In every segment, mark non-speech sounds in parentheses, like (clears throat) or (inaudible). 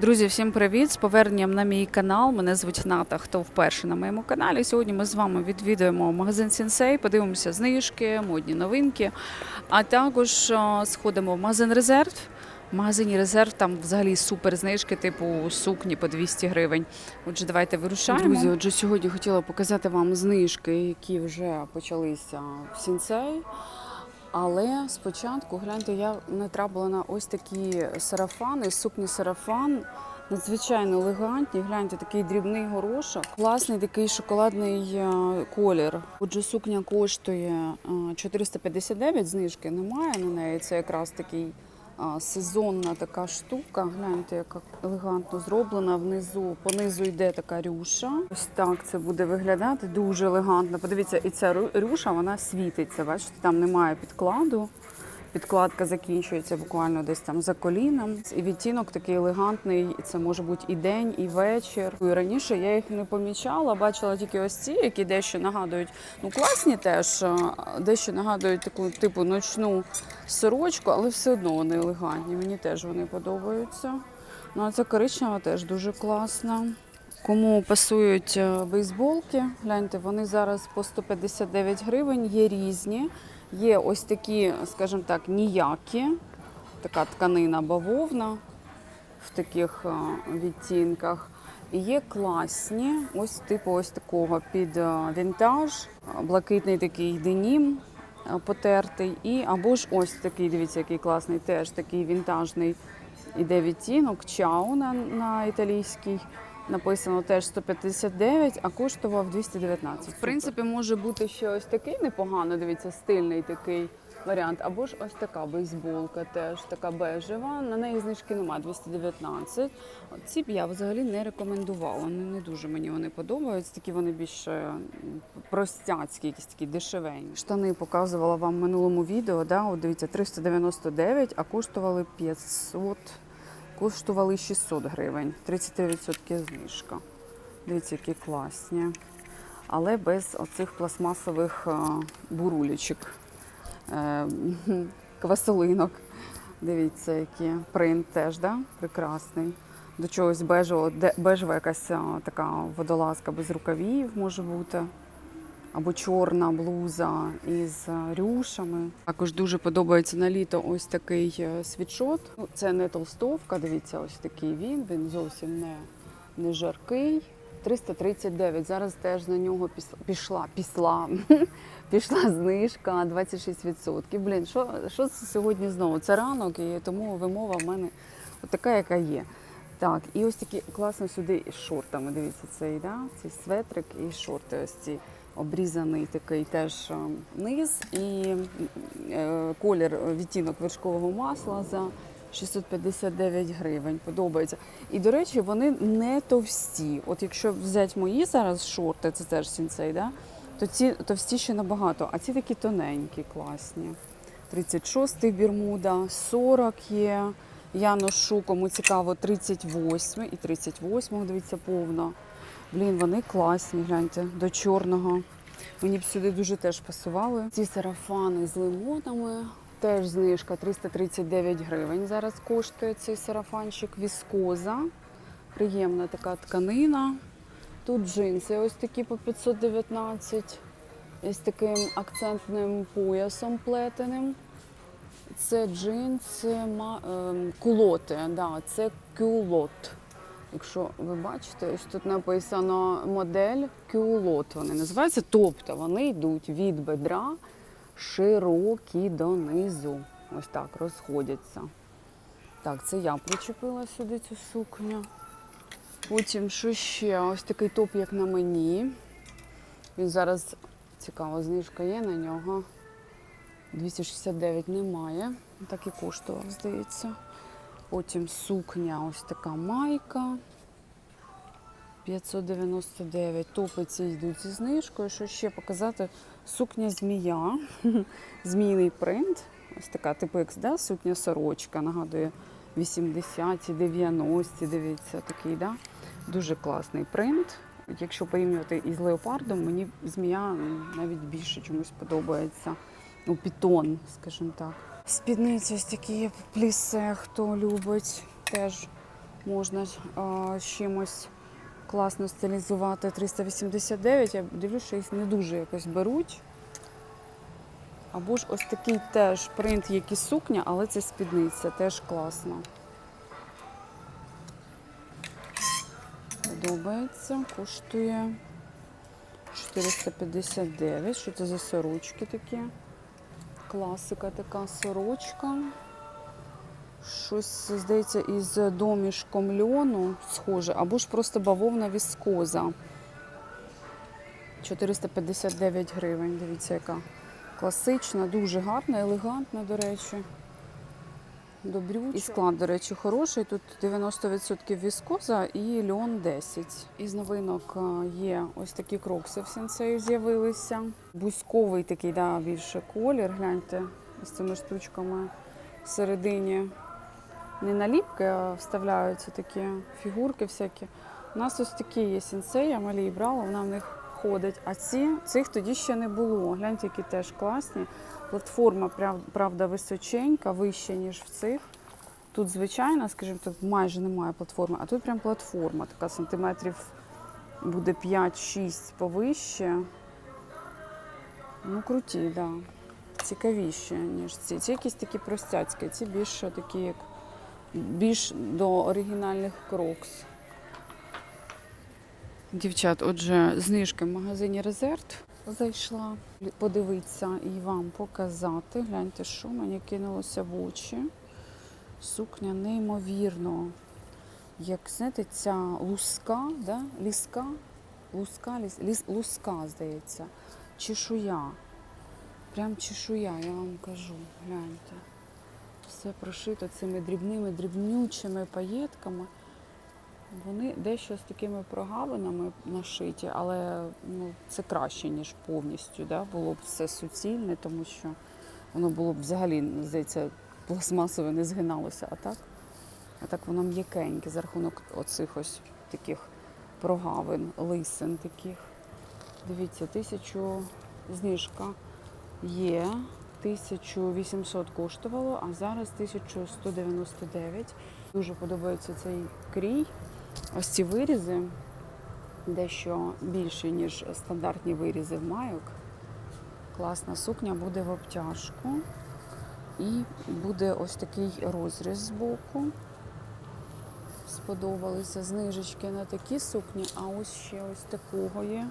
Друзі, всім привіт! З поверненням на мій канал. Мене звуть Ната. Хто вперше на моєму каналі? Сьогодні ми з вами відвідуємо магазин Сінсей, подивимося знижки, модні новинки. А також сходимо в магазин Резерв. В магазині Резерв там взагалі супер знижки, типу сукні по 200 гривень. Отже, давайте вирушаємо. Друзі, отже, сьогодні хотіла показати вам знижки, які вже почалися в Сінсей. Але спочатку, гляньте, я натрапила на ось такі сарафани, сукні сарафан. Надзвичайно елегантні. Гляньте, такий дрібний горошок. Класний такий шоколадний е, колір. Отже, сукня коштує е, 459, знижки немає на неї. Це якраз такий е, сезонна така штука. Гляньте, яка елегантно зроблена. Внизу понизу йде така рюша. Ось так це буде виглядати. Дуже елегантно. Подивіться, і ця рю- рюша вона світиться. Бачите, там немає підкладу. Підкладка закінчується буквально десь там за коліном. І відтінок такий елегантний. і Це може бути і день, і вечір. І раніше я їх не помічала, бачила тільки ось ці, які дещо нагадують. Ну класні теж, дещо нагадують таку типу ночну сорочку, але все одно вони елегантні. Мені теж вони подобаються. Ну а ця коричнева теж дуже класна. Кому пасують е, бейсболки, гляньте, вони зараз по 159 гривень, є різні. Є ось такі, скажімо так, ніякі, така тканина бавовна в таких е, відтінках. І є класні, ось типу ось такого під е, вінтаж, блакитний такий денім е, потертий. І або ж ось такий, дивіться, який класний, теж такий вінтажний іде відтінок, чау на, на італійський. Написано теж 159, а коштував 219. В принципі, може бути ще ось такий непогано, дивіться, стильний такий варіант. Або ж ось така бейсболка, теж така бежева. На неї знижки немає 219. От Ці б я взагалі не рекомендувала. Не, не дуже мені вони подобаються. Такі вони більш е, простяцькі, якісь такі дешевенькі. Штани показувала вам в минулому відео. Да? От дивіться, 399, а коштували 500 коштували 600 гривень, 33% знижка. Дивіться, які класні. Але без оцих пластмасових е, бурулечок, е, квасолинок. Дивіться, які принт теж, да? прекрасний. До чогось бежевого, де- бежева якась е, така водолазка без рукавів може бути. Або чорна блуза із е, рюшами. Також дуже подобається на літо ось такий е, світшот. Ну, Це не толстовка, дивіться, ось такий він. Він зовсім не, не жаркий. 339. Зараз теж на нього пішла, пішла, (laughs) пішла знижка 26%. Блін, що, що сьогодні знову? Це ранок, і тому вимова в мене така, яка є. Так, і ось такі класно сюди з шортами. Дивіться, цей, да? цей светрик і шорти. Ось ці обрізаний такий теж е, низ і е, колір е, відтінок вершкового масла за 659 гривень. Подобається. І, до речі, вони не товсті. От якщо взяти мої зараз шорти, це теж сінцей, да? то ці товстіші набагато, а ці такі тоненькі, класні. 36-й Бермуда, 40 є. Я ношу, кому цікаво, 38 і 38, дивіться, повно. Блін, вони класні, гляньте, до чорного. Мені б сюди дуже теж пасували. Ці сарафани з лимонами. Теж знижка 339 гривень. Зараз коштує цей сарафанчик віскоза. Приємна така тканина. Тут джинси ось такі по 519 із таким акцентним поясом плетеним. Це джинси, ем, кулоти, да, це кюлот. Якщо ви бачите, ось тут написано модель кюлот. Вони називаються. Тобто вони йдуть від бедра широкі донизу. Ось так розходяться. Так, це я причепила сюди цю сукню. Потім що ще? Ось такий топ, як на мені. Він зараз цікава знижка є на нього. 269 немає. Так і коштував, здається. Потім сукня, ось така майка. 599. Топи ці йдуть зі знижкою. Що ще показати? Сукня змія. (laughs) Змійний принт. Ось така типу як да? сукня сорочка. Нагадує 80-ті, 90-ті. Дивіться, такий, да? Дуже класний принт. Якщо порівнювати із леопардом, мені змія навіть більше чомусь подобається. Ну, пітон, скажімо так. Спідниці ось такі плісе, хто любить. Теж можна а, чимось класно стилізувати 389. Я дивлюся, що їх не дуже якось беруть. Або ж ось такий теж принт, як і сукня, але це спідниця, теж класно. Подобається, коштує 459. Що це за сорочки такі? Класика така сорочка. Щось, здається, із домішком льону схоже, або ж просто бавовна віскоза. 459 гривень. Дивіться, яка класична, дуже гарна, елегантна, до речі. Добрюча. І склад, до речі, хороший. Тут 90% віскоза і льон 10. Із новинок є ось такі крокси в сенсею з'явилися. Бузьковий такий, да, більше колір. Гляньте з цими штучками всередині. Не наліпки, а вставляються такі фігурки всякі. У нас ось такі є сенсеї, я малі брала, вона в них ходить. А ці цих тоді ще не було. Гляньте, які теж класні. Платформа, правда, височенька, вища, ніж в цих. Тут звичайно, скажімо так, майже немає платформи, а тут прям платформа, така сантиметрів буде 5-6 повище. Ну, круті, так. Да. Цікавіші, ніж ці. Ці якісь такі простяцькі, ці більше такі, як більш до оригінальних крокс. Дівчат, отже, знижки в магазині Резерв зайшла. Подивитися і вам показати. Гляньте, що мені кинулося в очі. Сукня неймовірно. Як знаєте, ця луска, да? ліска, луска, ліс, ліс, луска, здається, чешуя. Прям чешуя, я вам кажу, гляньте. Все прошито цими дрібними, дрібнючими паєтками. Вони дещо з такими прогалинами нашиті, але ну, це краще, ніж повністю. Да? Було б все суцільне, тому що воно було б взагалі, здається, пластмасове не згиналося. А так, а так воно м'якеньке за рахунок оцих ось таких прогавин, лисин таких. Дивіться, тисячу знижка є. 1800 коштувало, а зараз 1199. Дуже подобається цей крій. Ось ці вирізи дещо більші, ніж стандартні вирізи в майок. Класна сукня буде в обтяжку. І буде ось такий розріз з боку. Сподобалися знижечки на такі сукні, а ось ще ось такого є,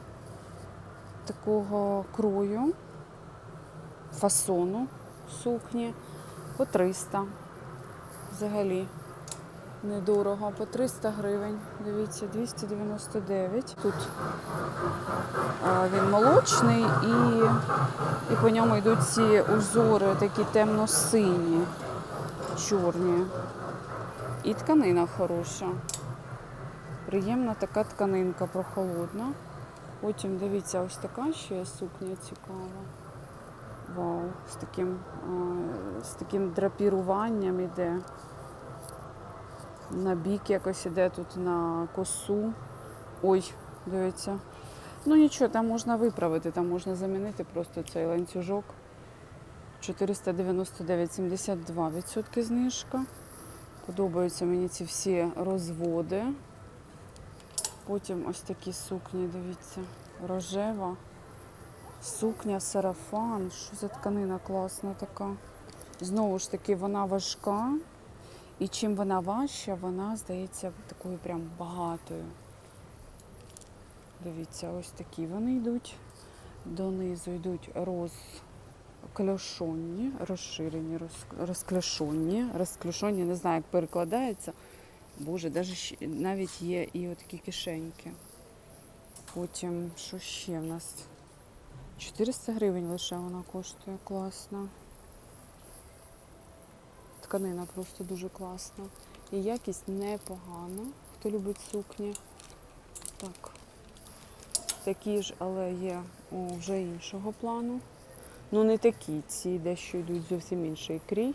такого крою, фасону сукні по 300. Взагалі недорого, по 300 гривень. Дивіться, 299. Тут він молочний і, і по ньому йдуть ці узори такі темно-сині, чорні. І тканина хороша. Приємна така тканинка прохолодна. Потім дивіться, ось така ще сукня цікава. Вау, з таким, з таким драпіруванням іде. На бік якось іде тут на косу. Ой, дивіться. Ну нічого, там можна виправити, там можна замінити просто цей ланцюжок. 499, 72% знижка. Подобаються мені ці всі розводи. Потім ось такі сукні, дивіться, рожева. Сукня, сарафан. Що за тканина класна така. Знову ж таки, вона важка. І чим вона важча, вона здається такою прям багатою. Дивіться, ось такі вони йдуть. Донизу йдуть розкльошонні, розширені, роз- розкльошонні. Розкльошонні, не знаю, як перекладається. Боже, ще- навіть є і отакі кишеньки. Потім, що ще в нас? 400 гривень лише вона коштує, класно. Тканина просто дуже класна. І якість непогана, хто любить сукні. Так. Такі ж, але є о, вже іншого плану. Ну, не такі, ці дещо йдуть зовсім інший крій.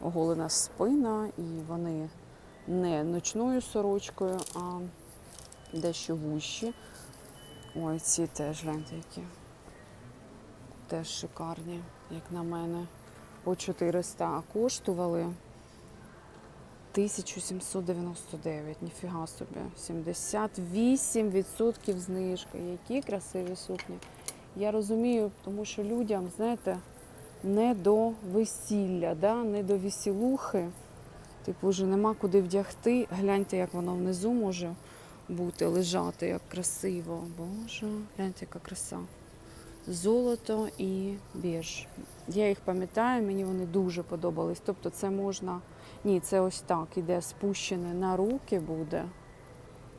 Оголена спина, і вони не ночною сорочкою, а дещо вущі. Ой, ці теж гляньте, які. Теж шикарні, як на мене по 400 коштували. 1799, ніфіга собі. 78% знижки. Які красиві сукні. Я розумію, тому що людям, знаєте, не до весілля, да? не до весілухи. Типу, вже нема куди вдягти. Гляньте, як воно внизу може бути, лежати, як красиво. Боже, гляньте, яка краса. Золото і біж. Я їх пам'ятаю, мені вони дуже подобались. Тобто це можна. Ні, це ось так іде спущене на руки буде.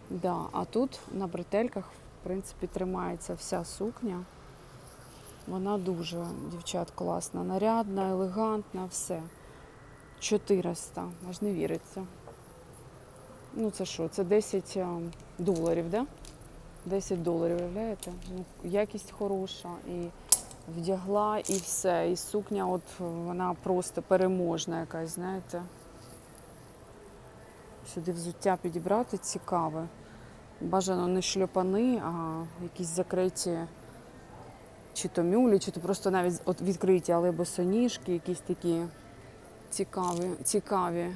Да. А тут на бретельках, в принципі, тримається вся сукня. Вона дуже, дівчат, класна, нарядна, елегантна, все. 400, аж не віриться. Ну, це що? Це 10 а, доларів, да? 10 доларів, уявляєте? Ну, якість хороша. І вдягла, і все. І сукня, от вона просто переможна якась, знаєте. Сюди взуття підібрати цікаве. Бажано не шльопани, а якісь закриті чи то мюлі, чи то просто навіть відкриті, але босоніжки, якісь такі цікаві. цікаві.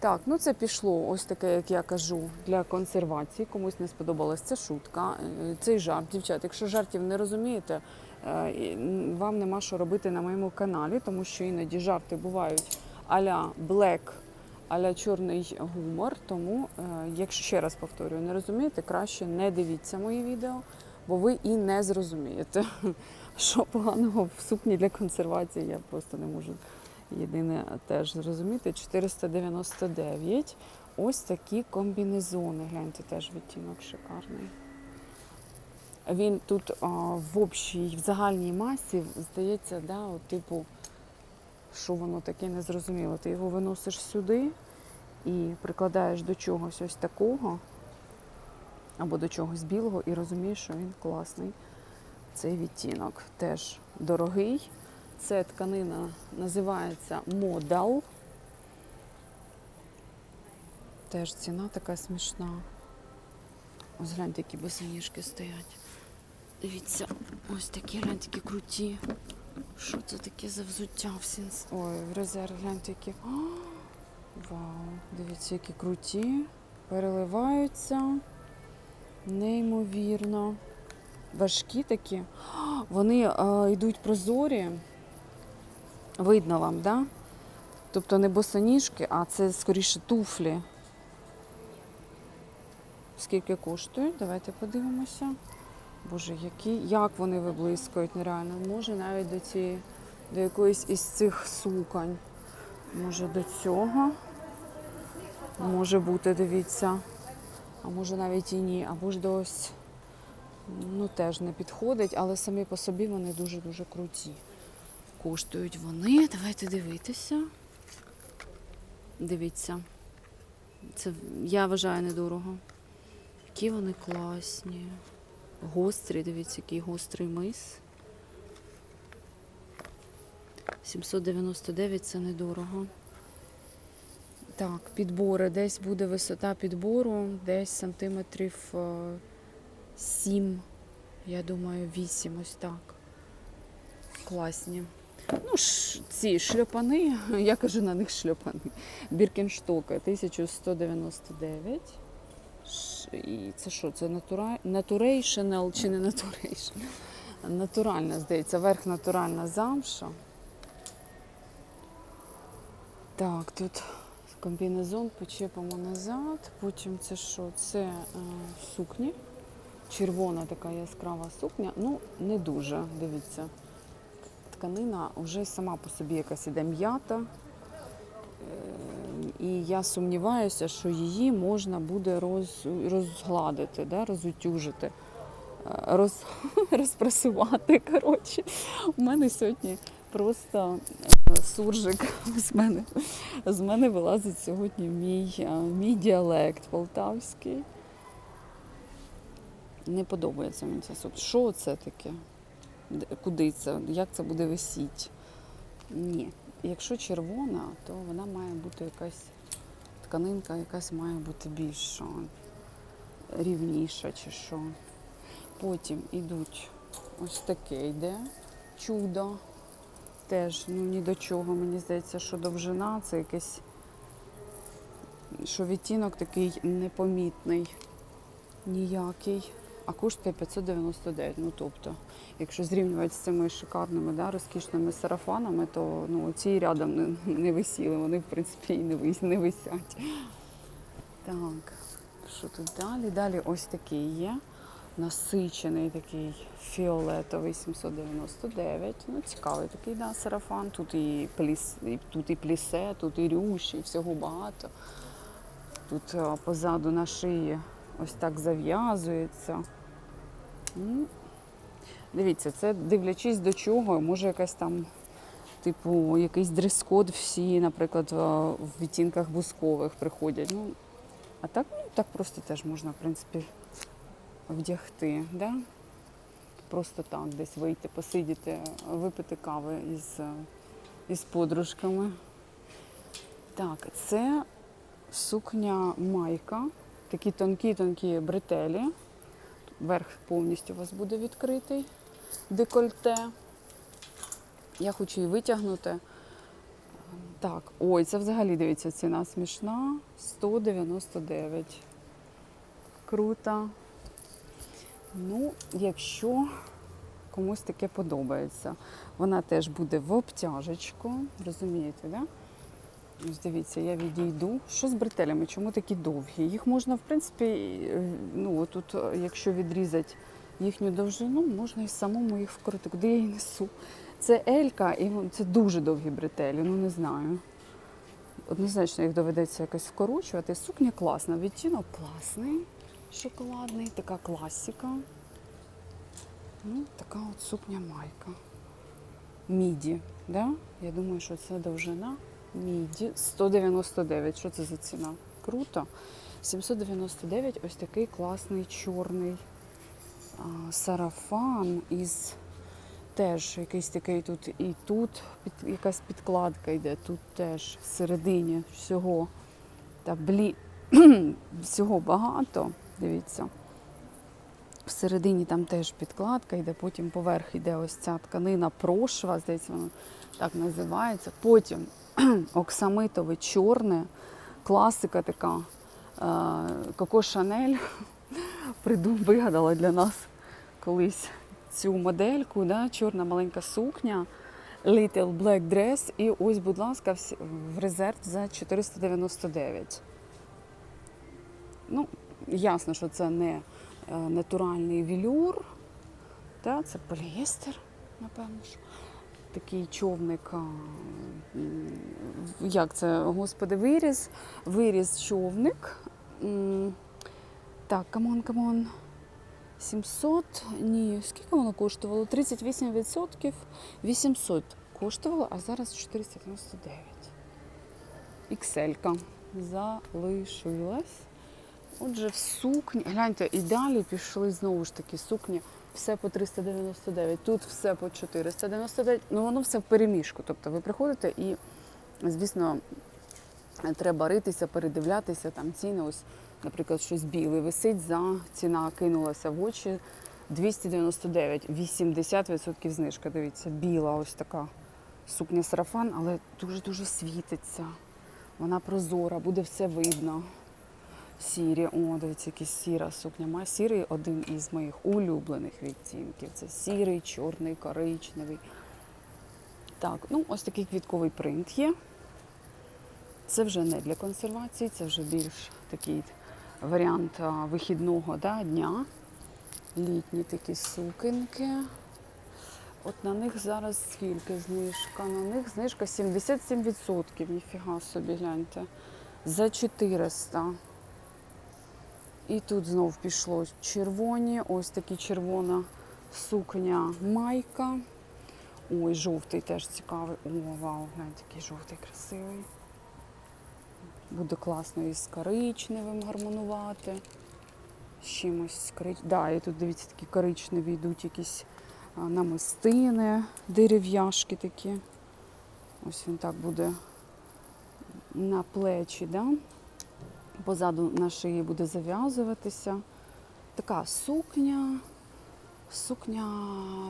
Так, ну це пішло ось таке, як я кажу, для консервації. Комусь не сподобалась ця шутка, е, цей жарт. Дівчат, якщо жартів не розумієте, е, вам нема що робити на моєму каналі, тому що іноді жарти бувають а-ля black, а-ля чорний гумор. Тому, е, якщо ще раз повторюю, не розумієте, краще не дивіться мої відео, бо ви і не зрозумієте, (laughs) що поганого в сукні для консервації. Я просто не можу єдине теж зрозуміти. 499. Ось такі комбінезони. Гляньте, теж відтінок шикарний. Він тут а, в общій, в загальній масі, здається, да, от, типу, що воно таке незрозуміло. Ти його виносиш сюди і прикладаєш до чогось ось такого, або до чогось білого, і розумієш, що він класний. Цей відтінок теж дорогий. Це тканина називається Modal. Теж ціна така смішна. Ось гляньте, які босоніжки стоять. Дивіться, ось такі гляньте, круті. Що це таке за взуття в сінс? Ой, в резерв гляньте, які. О, вау! Дивіться, які круті. Переливаються. Неймовірно. Важкі такі. Вони е, йдуть прозорі. Видно вам, да? Тобто не босоніжки, а це скоріше туфлі. Скільки коштують? Давайте подивимося. Боже, які, як вони виблискують нереально. Може навіть до цієї, до якоїсь із цих суконь. Може до цього. Може бути, дивіться. А може навіть і ні. Або ж до ось, ну теж не підходить, але самі по собі вони дуже-дуже круті. Коштують вони. Давайте дивитися. Дивіться. Це я вважаю недорого. Які вони класні. Гострі, дивіться, який гострий мис. 799 це недорого. Так, підбори. Десь буде висота підбору, десь сантиметрів 7, я думаю, 8, ось так. Класні. Ну, ці шльопани, (laughs) я кажу на них шльопани. Біркенштоки 1199. Ш- І це що? Це натура... натурейшнл чи не натурейшн? Натуральна, здається, верх натуральна замша. Так, тут комбінезон почепимо назад. Потім це що? Це е, сукні. Червона така яскрава сукня. Ну, не дуже, дивіться. Тканина вже сама по собі якась іде м'ята. Е, І я сумніваюся, що її можна буде роз, розгладити, да, розутюжити, е, роз, (laughs) розпресувати. Коротше. У мене сьогодні просто е, суржик з мене, з мене вилазить сьогодні мій, мій діалект полтавський. Не подобається мені ця сукня. Що це таке? Куди це? Як це буде висіти? Ні. Якщо червона, то вона має бути якась тканинка, якась має бути більш рівніша чи що. Потім йдуть ось таке йде чудо. Теж ну, ні до чого. Мені здається, що довжина це якесь що відтінок такий непомітний, ніякий. А коштує 599. Ну тобто, якщо зрівнювати з цими шикарними, да, розкішними сарафанами, то ну, ці рядом не, не висіли, вони в принципі і не, вис, не висять. Так, що тут далі? Далі ось такий є. Насичений такий фіолетовий 799. Ну, цікавий такий да, сарафан. Тут і, пліс, і, тут і плісе, тут і рюш, і всього багато. Тут а, позаду на шиї ось так зав'язується. Ну, Дивіться, це дивлячись до чого, може якась там, типу, якийсь дрес-код всі, наприклад, в відтінках бускових приходять. Ну, а так, ну, так просто теж можна, в принципі, вдягти. Да? Просто так, десь вийти, посидіти, випити кави із, із подружками. Так, це сукня майка, такі тонкі-тонкі бретелі. Верх повністю у вас буде відкритий, декольте. Я хочу її витягнути. Так, ой, це взагалі дивіться, ціна смішна. 199. Круто. Ну, якщо комусь таке подобається, вона теж буде в обтяжечку. Розумієте, да? Ось дивіться, я відійду. Що з бретелями? Чому такі довгі? Їх можна, в принципі, е, ну, тут, е, якщо відрізати їхню довжину, можна і самому їх вкоротити. Куди я її несу? Це Елька, і це дуже довгі бретелі, ну не знаю. Однозначно їх доведеться якось вкорочувати. Сукня класна, відтінок класний, шоколадний, така класика. Ну, така от сукня майка. Міді, да? Я думаю, що це довжина. Міді 199. Що це за ціна? Круто. 799 ось такий класний чорний а, сарафан із теж якийсь такий тут і тут під, якась підкладка йде, тут теж всередині всього. Та блі (clears throat) всього багато. Дивіться. Всередині там теж підкладка йде, потім поверх йде ось ця тканина прошва, здається, вона так називається. Потім (clears throat) оксамитове чорне, класика така. е, Коко Шанель (laughs) вигадала для нас колись цю модельку, да, чорна маленька сукня, Little Black Dress. І ось, будь ласка, в резерв за 499. Ну, ясно, що це не е, натуральний велюр, та, це поліестер, напевно. Що. Такий човник, як це, господи, виріз, виріз човник. Так, камон, камон. 700, ні, скільки воно коштувало? 38%, 800 коштувало, а зараз 499. Ікселька залишилась. Отже, в сукні, гляньте, і далі пішли знову ж таки сукні, все по 399, тут все по 499, ну воно все в переміжку. Тобто ви приходите і, звісно, треба ритися, передивлятися там ціни. Ось, наприклад, щось біле висить за ціна кинулася в очі 299, 80% знижка. Дивіться, біла ось така сукня сарафан, але дуже-дуже світиться. Вона прозора, буде все видно. Сірі, о, дивіться, якась сіра сукня. Сірий один із моїх улюблених відтінків. Це сірий, чорний, коричневий. Так, ну ось такий квітковий принт є. Це вже не для консервації, це вже більш такий варіант вихідного да, дня. Літні такі сукенки. От на них зараз скільки знижка? На них знижка 77%. Ніфіга собі, гляньте. За 400. І тут знов пішло червоні, ось такі червона сукня майка. Ой, жовтий теж цікавий. О, вау, гляньте, який жовтий красивий. Буде класно із коричневим гармонувати. З чимось корич... Да, і тут дивіться, такі коричневі йдуть якісь намистини, дерев'яшки такі. Ось він так буде на плечі, да? Позаду на шиї буде зав'язуватися. Така сукня, сукня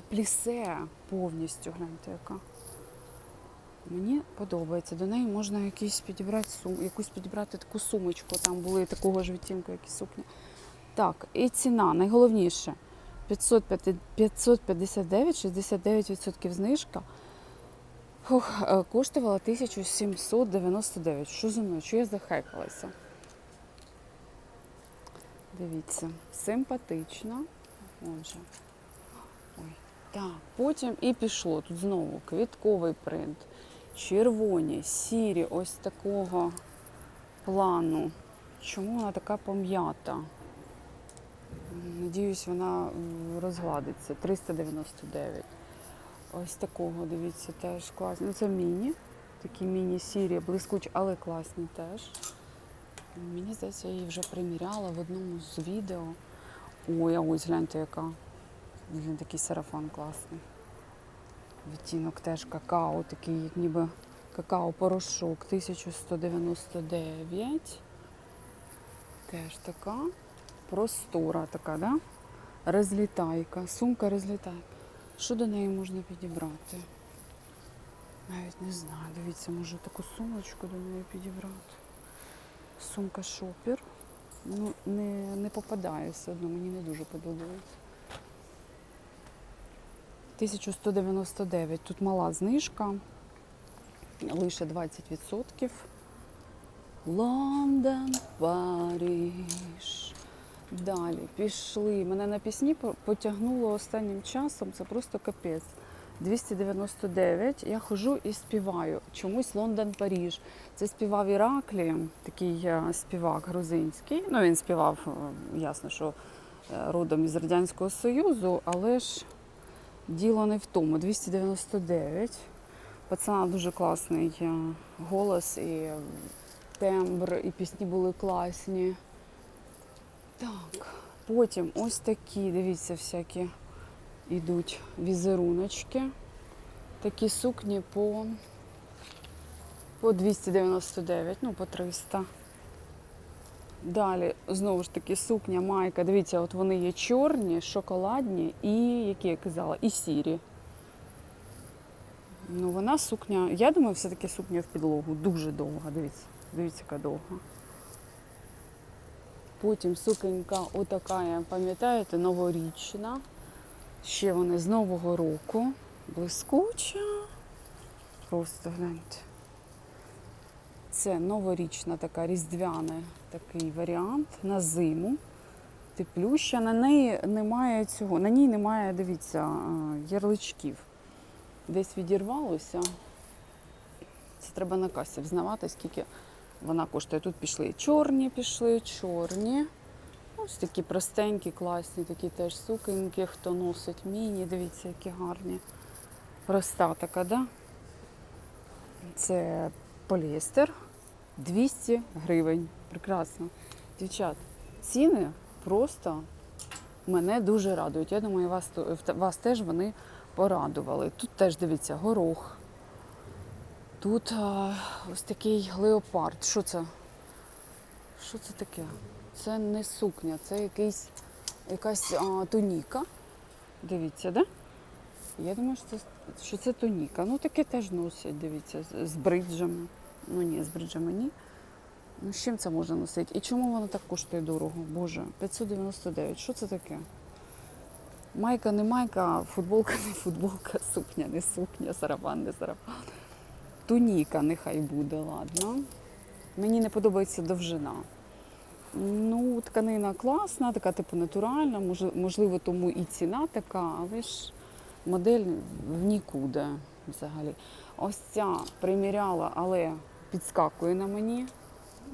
плісе повністю, гляньте яка. Мені подобається. До неї можна якісь підібрати сум, якусь підібрати таку сумочку. Там були такого ж відтінку, якісь сукні. Так, і ціна найголовніше 559, 69% знижка. Фух, е, коштувала 1799. Що зі мною? Що я захекалася? Дивіться, симпатично. Отже. Ой. Так, потім і пішло. Тут знову квітковий принт, червоні, сірі, ось такого плану. Чому вона така пом'ята? Надіюсь, вона розгладиться. 399. Ось такого, дивіться, теж класні. Ну, це міні. Такі міні-сірі, блискучі, але класні теж. Мені здається, я її вже приміряла в одному з відео. Ой, а ось гляньте, яка. Він такий сарафан класний. Відтінок теж какао, такий, як ніби какао-порошок 1199. Теж така. Простора така, да? Розлітайка. Сумка розлітайка. Що до неї можна підібрати? Навіть не знаю. Дивіться, може таку сумочку до неї підібрати. Сумка шопер. Ну, не, не попадає все одно, мені не дуже подобається. 1199. Тут мала знижка. Лише 20%. Лондон, Париж. Далі пішли. Мене на пісні потягнуло останнім часом. Це просто капець. 299. Я ходжу і співаю. Чомусь Лондон, Паріж. Це співав Іраклі, такий е, співак грузинський. Ну, він співав, е, ясно, що е, родом із Радянського Союзу, але ж діло не в тому. 299. Пацана дуже класний голос і тембр, і пісні були класні. Так, потім ось такі, дивіться, всякі йдуть візеруночки. Такі сукні по, по 299, ну по 300. Далі, знову ж таки, сукня, майка. Дивіться, от вони є чорні, шоколадні і, які я казала, і сірі. Ну, вона сукня. Я думаю, все-таки сукня в підлогу. Дуже довга. Дивіться, дивіться, яка довга. Потім сукенька отака, пам'ятаєте, новорічна. Ще вони з Нового року. Блискуча. Просто гляньте. Це новорічна така різдвяна такий варіант на зиму. Теплюща. На неї немає цього. На ній немає, дивіться, ярличків. Десь відірвалося. Це треба на касі взнавати, скільки вона коштує. Тут пішли чорні, пішли, чорні. Ось такі простенькі, класні, такі теж сукеньки, хто носить міні, дивіться, які гарні. Проста така, да? Це поліестер 200 гривень. Прекрасно. Дівчат, ціни просто мене дуже радують. Я думаю, вас, вас теж вони порадували. Тут теж дивіться, горох. Тут а, ось такий леопард. Що це? Що це таке? Це не сукня, це якийсь, якась а, туніка. Дивіться, да? Я думаю, що це, що це туніка. Ну таке теж носять, дивіться, з, бриджами. Ну ні, з бриджами ні. Ну, з чим це можна носити? І чому воно так коштує дорого? Боже, 599. Що це таке? Майка не майка, футболка не футболка, сукня не сукня, сарафан не сарафан. Туніка нехай буде, ладно. Мені не подобається довжина. Ну, тканина класна, така типу натуральна, можливо, тому і ціна така, але ж модель в нікуди взагалі. Ось ця приміряла, але підскакує на мені.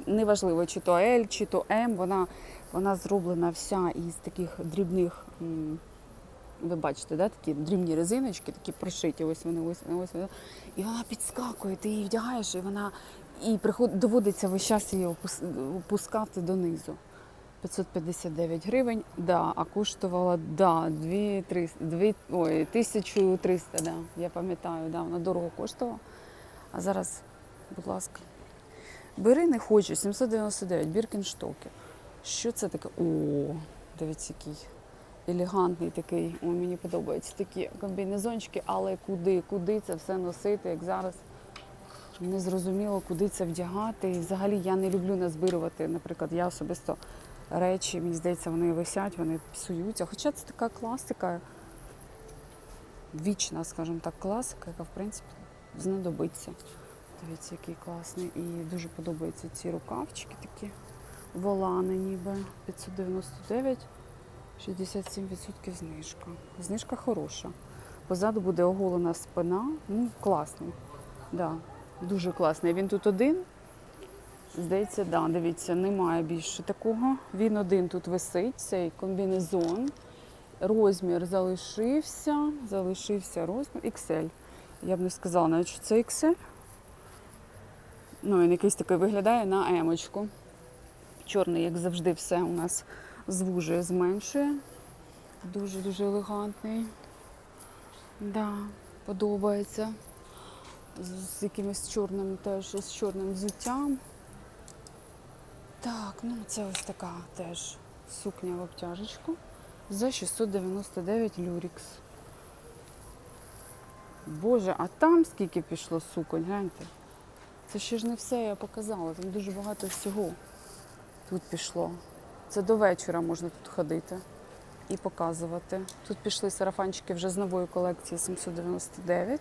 Неважливо, чи то L, чи то М, вона, вона зроблена вся із таких дрібних. Ви бачите, да, такі дрібні резиночки, такі прошиті, ось вони, ось вони, ось вони. І вона підскакує, ти її вдягаєш, і вона і приход, доводиться весь час її опус- опускати донизу. 559 гривень, да, а коштувала да, 2300, 2, ой, 1300, да, я пам'ятаю, да, вона дорого коштувала. А зараз, будь ласка, бери не хочу, 799, біркінштоки. Що це таке? О, дивіться, який елегантний такий. О, мені подобаються такі комбінезончики, але куди, куди це все носити, як зараз Не зрозуміло, куди це вдягати. І взагалі я не люблю назбирувати, наприклад, я особисто речі, мені здається, вони висять, вони псуються. Хоча це така класика, вічна, скажімо так, класика, яка в принципі знадобиться. Дивіться, який класний. І дуже подобаються ці рукавчики такі. Волани ніби 599, 67% знижка. Знижка хороша. Позаду буде оголена спина. Ну, класний. Да, дуже класний. Він тут один. Здається, да, дивіться, немає більше такого. Він один тут висить, цей комбінезон. Розмір залишився, залишився розмір XL. Я б не сказала навіть, що це XL. Ну, він якийсь такий виглядає на емочку. Чорний, як завжди, все у нас звужує, зменшує. Дуже-дуже елегантний. Да, подобається. З, якимось чорним теж, з чорним взуттям. Так, ну це ось така теж сукня в обтяжечку за 699 люрікс. Боже, а там скільки пішло суконь, гляньте. Це ще ж не все я показала, там дуже багато всього тут пішло. Це до вечора можна тут ходити і показувати. Тут пішли сарафанчики вже з нової колекції 799.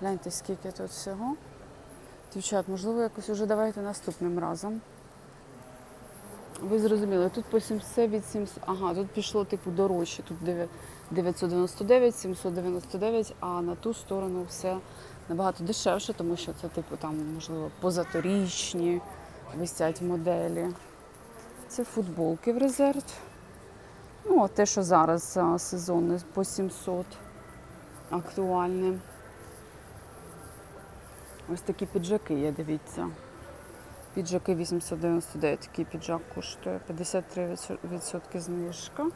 Гляньте, скільки тут всього. Дівчат, можливо, якось уже давайте наступним разом. Ви зрозуміли, тут по 700 від 700, ага, тут пішло типу дорожче, тут 999, 799, а на ту сторону все набагато дешевше, тому що це типу там, можливо, позаторічні висять моделі. Це футболки в резерв. Ну, а те, що зараз сезонне по 700 актуальне. Ось такі піджаки є, дивіться. Піджаки 899, такий піджак коштує 53% знижка.